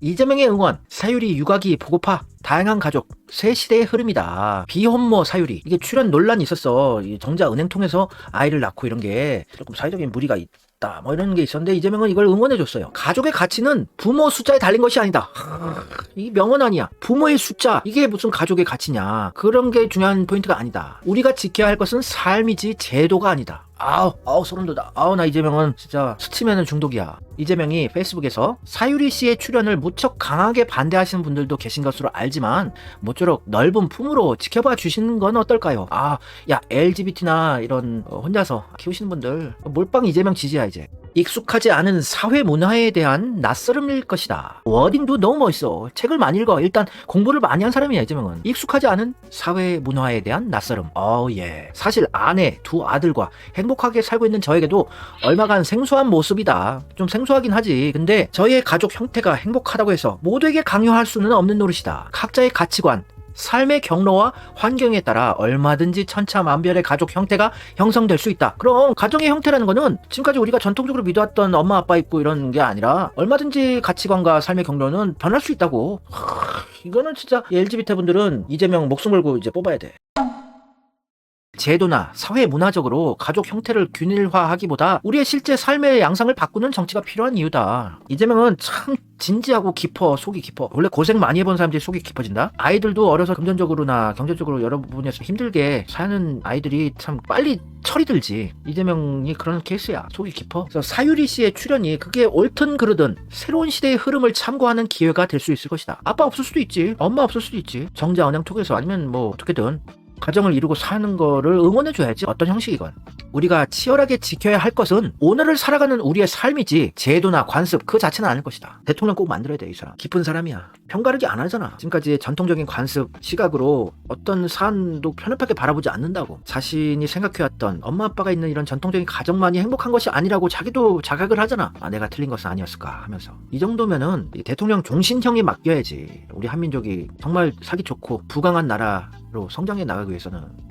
이재명의 응원, 사유리 육아기 보고파, 다양한 가족, 새 시대의 흐름이다. 비혼모 사유리. 이게 출연 논란이 있었어. 이 정자 은행 통해서 아이를 낳고 이런 게 조금 사회적인 무리가 있다. 뭐 이런 게 있었는데 이재명은 이걸 응원해 줬어요. 가족의 가치는 부모 숫자에 달린 것이 아니다. 이 명언 아니야. 부모의 숫자. 이게 무슨 가족의 가치냐. 그런 게 중요한 포인트가 아니다. 우리가 지켜야 할 것은 삶이지 제도가 아니다. 아우, 아우, 소름 돋아. 아우, 나 이재명은 진짜 스치면은 중독이야. 이재명이 페이스북에서 사유리 씨의 출연을 무척 강하게 반대하시는 분들도 계신 것으로 알지만, 모쪼록 넓은 품으로 지켜봐 주시는 건 어떨까요? 아, 야, LGBT나 이런 어, 혼자서 키우시는 분들, 몰빵 이재명 지지야, 이제. 익숙하지 않은 사회 문화에 대한 낯설음일 것이다. 워딩도 너무 멋있어. 책을 많이 읽어. 일단 공부를 많이 한 사람이야, 이재명은. 익숙하지 않은 사회 문화에 대한 낯설음. 어, 예. 사실 아내, 두 아들과 행복하게 살고 있는 저에게도 얼마간 생소한 모습이다. 좀 생소하긴 하지. 근데 저희의 가족 형태가 행복하다고 해서 모두에게 강요할 수는 없는 노릇이다. 각자의 가치관, 삶의 경로와 환경에 따라 얼마든지 천차만별의 가족 형태가 형성될 수 있다. 그럼 가정의 형태라는 거는 지금까지 우리가 전통적으로 믿어왔던 엄마 아빠 있고 이런 게 아니라 얼마든지 가치관과 삶의 경로는 변할 수 있다고. 하, 이거는 진짜 LGBT 분들은 이재명 목숨 걸고 이제 뽑아야 돼. 제도나 사회 문화적으로 가족 형태를 균일화하기보다 우리의 실제 삶의 양상을 바꾸는 정치가 필요한 이유다. 이재명은 참 진지하고 깊어, 속이 깊어. 원래 고생 많이 해본 사람들이 속이 깊어진다? 아이들도 어려서 금전적으로나 경제적으로 여러 부분에서 힘들게 사는 아이들이 참 빨리 철이 들지. 이재명이 그런 케이스야. 속이 깊어. 그래서 사유리 씨의 출연이 그게 옳든 그르든 새로운 시대의 흐름을 참고하는 기회가 될 수 있을 것이다. 아빠 없을 수도 있지. 엄마 없을 수도 있지. 정자 은행 통해서 아니면 뭐 어떻게든 가정을 이루고 사는 거를 응원해줘야지 어떤 형식이건. 우리가 치열하게 지켜야 할 것은 오늘을 살아가는 우리의 삶이지 제도나 관습 그 자체는 아닐 것이다. 대통령 꼭 만들어야 돼 이 사람. 깊은 사람이야. 편가르기 안 하잖아. 지금까지 전통적인 관습 시각으로 어떤 사안도 편협하게 바라보지 않는다고. 자신이 생각해왔던 엄마 아빠가 있는 이런 전통적인 가정만이 행복한 것이 아니라고 자기도 자각을 하잖아. 아 내가 틀린 것은 아니었을까 하면서. 이 정도면은 이 대통령 종신형이 맡겨야지. 우리 한민족이 정말 살기 좋고 부강한 나라 로 성장해 나가기 위해서는